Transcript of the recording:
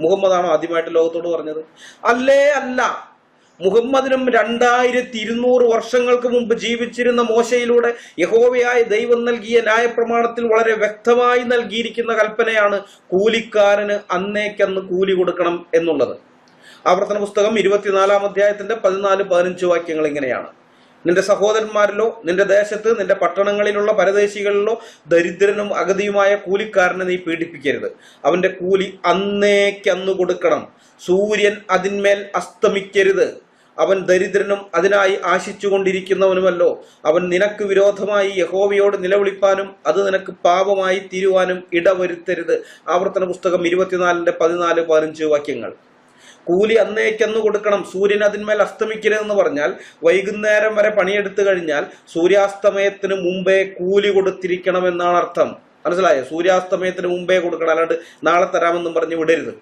മുഹമ്മദാണോ ആദ്യമായിട്ട് ലോകത്തോട് പറഞ്ഞത്? അല്ലേ അല്ല. മുഹമ്മദിനും രണ്ടായിരത്തി ഇരുന്നൂറ് വർഷങ്ങൾക്ക് മുമ്പ് ജീവിച്ചിരുന്ന മോശയിലൂടെ യഹോവയായ ദൈവം നൽകിയ ന്യായപ്രമാണത്തിൽ വളരെ വ്യക്തമായി നൽകിയിരിക്കുന്ന കൽപ്പനയാണ് കൂലിക്കാരന് അന്നേക്കന്ന് കൂലി കൊടുക്കണം എന്നുള്ളത്. ആവർത്തന പുസ്തകം ഇരുപത്തിനാലാം അധ്യായത്തിന്റെ പതിനാല് പതിനഞ്ച് വാക്യങ്ങൾ ഇങ്ങനെയാണ്. നിന്റെ സഹോദരന്മാരിലോ നിന്റെ ദേശത്ത് നിന്റെ പട്ടണങ്ങളിലുള്ള പരദേശികളിലോ ദരിദ്രനും അഗതിയുമായ കൂലിക്കാരനെ നീ പീഡിപ്പിക്കരുത്. അവന്റെ കൂലി അന്നേക്കന്ന് കൊടുക്കണം. സൂര്യൻ അതിന്മേൽ അസ്തമിക്കരുത്. അവൻ ദരിദ്രനും അതിനായി ആശിച്ചുകൊണ്ടിരിക്കുന്നവനുമല്ലോ. അവൻ നിനക്ക് വിരോധമായി യഹോവയോട് നിലവിളിപ്പാനും അത് നിനക്ക് പാപമായി തീരുവാനും ഇടവരുത്തരുത്. ആവർത്തന പുസ്തകം ഇരുപത്തിനാലിന്റെ പതിനാല് പതിനഞ്ച് വാക്യങ്ങൾ. കൂലി അന്നേക്കന്ന് കൊടുക്കണം സൂര്യൻ അതിന്മേൽ അസ്തമിക്കരുതെന്ന് പറഞ്ഞാൽ വൈകുന്നേരം വരെ പണിയെടുത്തു കഴിഞ്ഞാൽ സൂര്യാസ്തമയത്തിന് മുമ്പേ കൂലി കൊടുത്തിരിക്കണം എന്നാണ് അർത്ഥം. മനസ്സിലായോ? സൂര്യാസ്തമയത്തിന് മുമ്പേ കൊടുക്കണം അല്ലാണ്ട് നാളെ തരാമെന്നും പറഞ്ഞ് വിടരുത്.